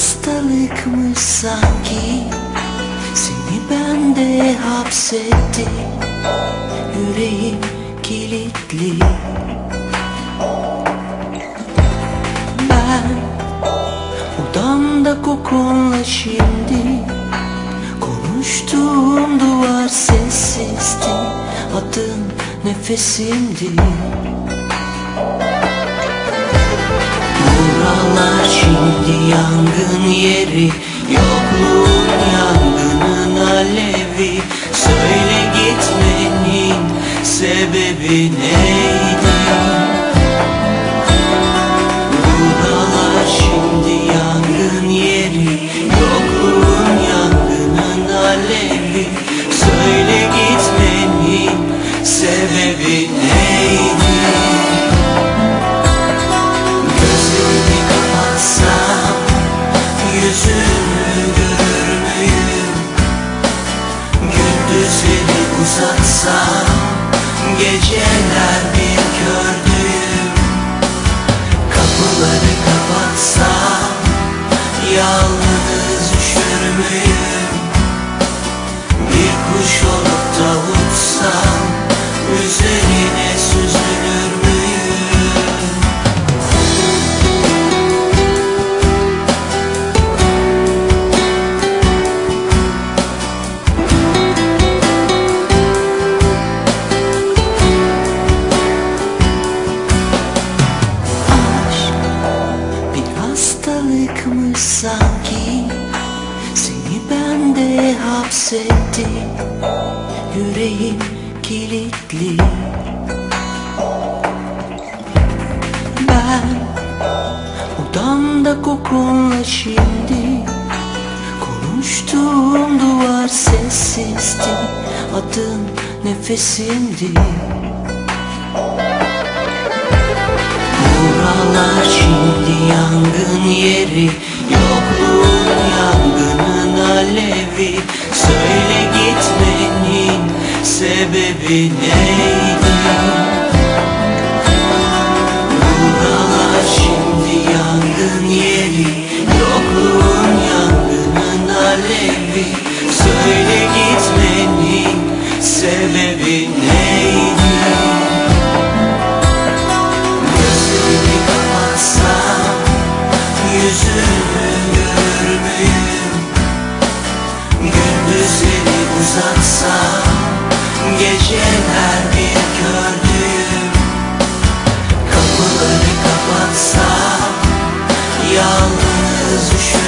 hastalıkmış sanki. Seni bende hapsetti Yüreğim kilitli. Ben odamda kokunla şimdi Konuştuğum duvar sessizdi. Adın nefesimdi yangın yeri yangının uzatsam Geceler bir kördüğüm Kapıları kapatsam Yalnız üşür müyüm? Hastalıkmış sanki. Seni bende hapsetti Yüreğim kilitli. Ben odamda kokunla şimdi Konuştuğum duvar sessizdi. Adın nefesimdi Yangın yeri Yokluğun yangının alevi Söyle gitmenin sebebi neydi? Buralar şimdi yangın yeri Yokluğun yangının alevi Söyle gitmenin sebebi neydi? uzansam Geceler bir gördüğüm Kapıları kapatsam Yalnız üşüyorum